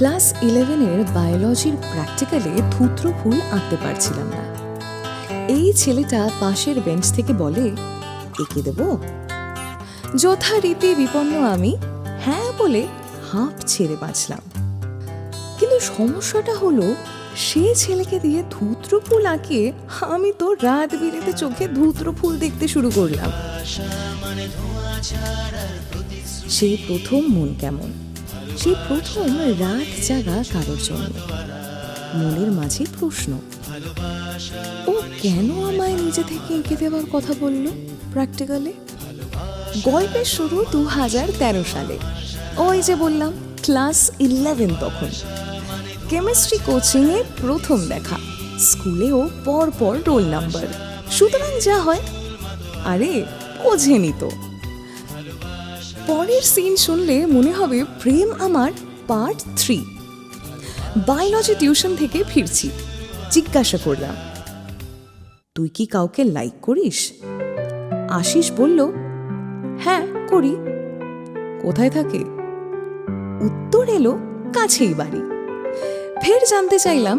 Class ইলেভেনের বায়োলজির প্র্যাকটিক্যালে থুত্র ফুল আঁকতে পারছিলাম না। এই ছেলেটা পাশের বেঞ্চ থেকে বলে এঁকে দেব? যথারীতি বিপন্ন আমি। হ্যাঁ বলে হাঁপ ছেড়ে বাঁচলাম। কিন্তু সমস্যাটা হলো, সে ছেলেকে দিয়ে ধূত্র ফুল আঁকিয়ে আমি তো রাত বিরেতে চোখে ধূত্র ফুল দেখতে শুরু করলাম। সেই প্রথম মন কেমন? সেই প্রথম রাত জাগা কারোর জন্য। মনের মাঝে প্রশ্ন, ও কেন আমায় নিজে থেকে এঁকে দেওয়ার কথা বলল প্র্যাকটিক্যালে? গল্পের শুরু দু হাজার তেরো সালে। ওই যে বললাম, ক্লাস ইলেভেন তখন। কেমিস্ট্রি কোচিংয়ে প্রথম দেখা। স্কুলেও পর পর রোল নাম্বার। সুতরাং যা হয়, আরে, বোঝেনি তো। পরের সিন শুনলে মনে হবে প্রেম আমার পার্ট থ্রি বায়োলজি টিউশন থেকে ফিরছি। জিজ্ঞাসা করলাম, তুই কি কাউকে লাইক করিস? আশিস বলল হ্যাঁ করি। কোথায় থাকে? উত্তর এলো, কাছেই বাড়ি। ফের জানতে চাইলাম,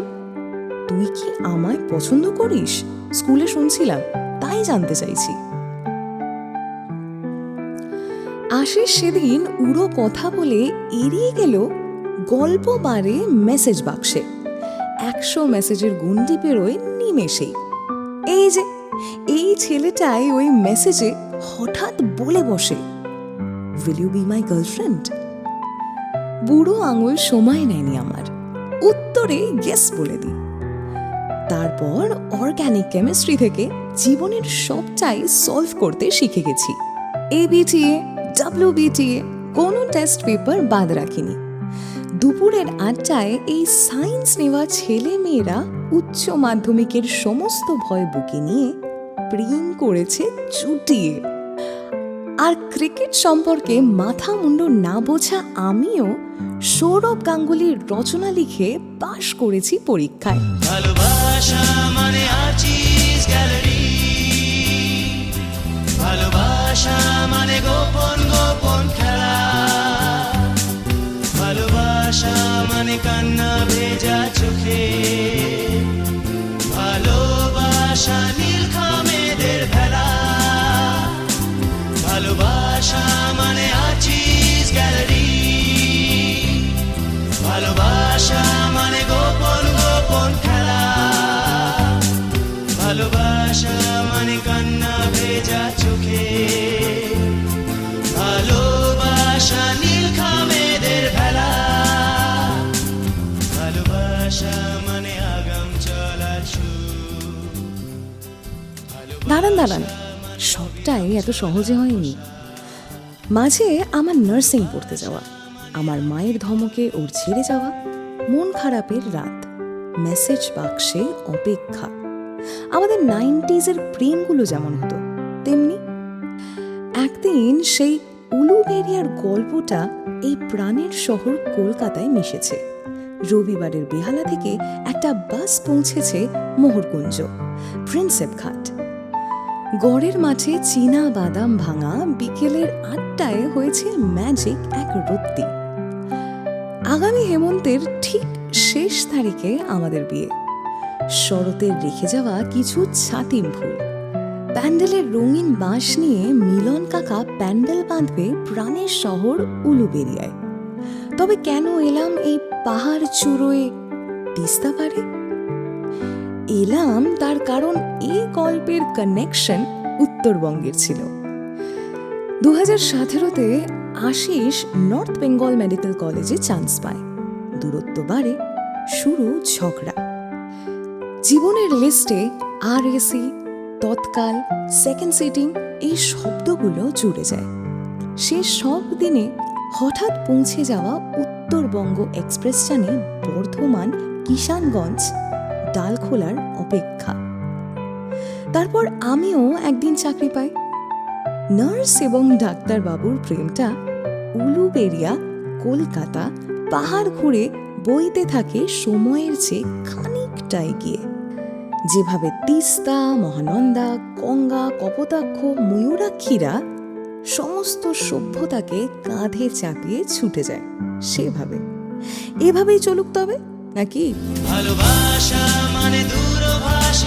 তুই কি আমায় পছন্দ করিস? স্কুলে শুনছিলাম, তাই জানতে চাইছি। আশিস সেদিন উড়ো কথা বলে এড়িয়ে গেল গল্প বারে মেসেজ বাক্সে একশো মেসেজের গুন্ডি পেরোয় নিমেষেই। এই যে, এই ছেলেটাই ওই মেসেজে হঠাৎ বলে বসে। Will you be my girlfriend বুড়ো আঙুল সময় নেয়নি আমার। উত্তরে গেস বলে দিই। তারপর অর্গ্যানিক কেমিস্ট্রি থেকে জীবনের সবটাই সলভ করতে শিখে গেছি। এবিটিএ ডাব্লিউবিটিএ কোনো টেস্ট পেপার বাদ রাখিনি। দুপুরের আড্ডায় এই সায়েন্স নেওয়া ছেলে মেয়েরা উচ্চ মাধ্যমিকের সমস্ত ভয় বুকে নিয়ে প্রেম করেছে চুটিয়ে। আর ক্রিকেট সম্পর্কে মাথা মুন্ডু না বোঝা আমিও সৌরভ গাঙ্গুলির রচনা লিখে পাশ করেছি পরীক্ষায়। ভালোবাসা কান্না ভেজা চোখে। ভালোবাসা নীল খামেদের ভেলা। ভালোবাসা মানে আর্চিস গ্যালারি। ভালোবাসা মানে গোপন গোপন খেলা। ভালোবাসা দাঁড়ান দাঁড়ান। সবটাই এত সহজে হয়নি। মাঝে আমার নার্সিং পড়তে যাওয়া, আমার মায়ের ধমকে ওর ছেড়ে যাওয়া, মন খারাপের রাত মেসেজ বাক্সে অপেক্ষা। আমাদের নাইনটিজের প্রেমগুলো যেমন হতো, তেমনি একদিন সেই উলুবেরিয়ার গল্পটা এই প্রাণের শহর কলকাতায় মিশেছে। রবিবারের বেহালা থেকে একটা বাস পৌঁছেছে মোহরকুঞ্জ, প্রিন্সেপ ঘাট। গড়ের মাঠে চীনা বাদাম ভাঙা বিকেলের আটটায় হয়েছে ম্যাজিক এক রত্তি। আগামী হেমন্তের ঠিক শেষ তারিখে আমাদের বিয়ে। শরতের রেখে যাওয়া কিছু ছাতিম ফুল। প্যান্ডেলের রঙিন বাঁশ নিয়ে মিলন কাকা প্যান্ডেল বাঁধবে প্রাণের শহর উলুবেরিয়ায়। তবে কেন এলাম এই পাহাড় চূড়োয়? তিস্তা পারে এলাম তার কারণ এই গল্পের কানেকশন উত্তরবঙ্গের ছিল। দু হাজার সতেরোতে আশিস নর্থ বেঙ্গল মেডিকেল কলেজে চান্স পায়। দূরত্ব বাড়ে, শুরু ঝগড়া। জীবনের লিস্টে আর এসি তৎকাল সেকেন্ড সিটিং এই শব্দগুলো জুড়ে যায়। সে সব দিনে হঠাৎ পৌঁছে যাওয়া উত্তরবঙ্গ এক্সপ্রেস জানে বর্ধমান কিষানগঞ্জ ডালখোলার অপেক্ষা। তারপর আমিও একদিন চাকরি পাই। নার্স এবং ডাক্তারবাবুর প্রেমটা উলুবেরিয়া, কলকাতা, পাহাড় ঘুরে বইতে থাকে সময়ের চেয়ে খানিকটা এগিয়ে। যেভাবে তিস্তা, মহানন্দা, গঙ্গা, কপোতাক্ষ, ময়ূরাক্ষীরা সমস্ত সভ্যতাকে কাঁধে চাপিয়ে ছুটে যায় সেভাবে। এভাবেই চলুক তবে নাকি? ভালোবাসা মানে দূরভাষ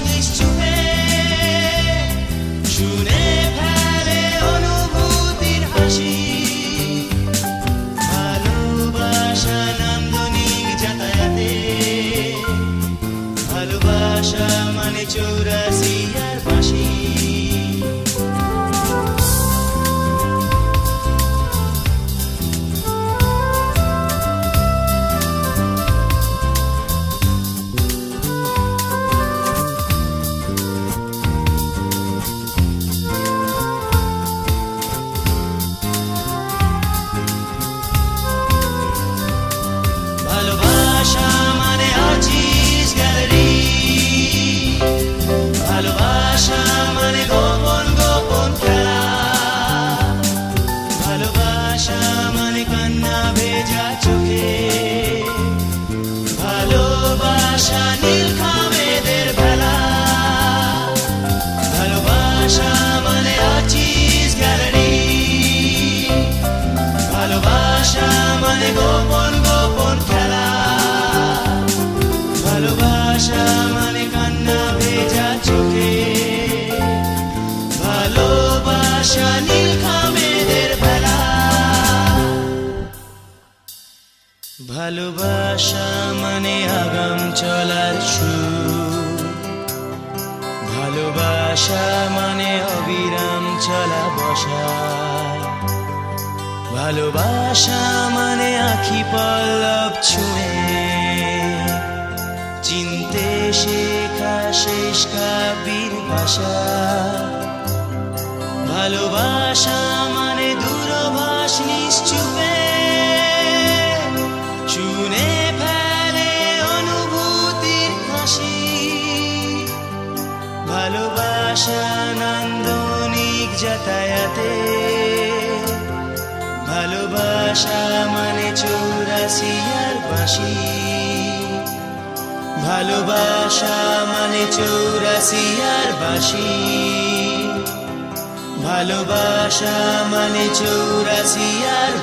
ভালোবাসা মানে আগাম চলার সুর। ভালোবাসা মানে অবিরাম চলা বসা। ভালোবাসা মানে আখি পল্লব ছুঁয়ে চিনতে শেখা শেষ কাবির ভাষা। ভালোবাসা মানে দূরভাষ নিশ্চুপে ভালোবাসা নান্দনিক যাতায়াতে। ভালোবাসা মানে চৌরাসি আর ভালোবাসা মানে চৌরাসি আর ভালোবাসা মানে চৌরাসি আর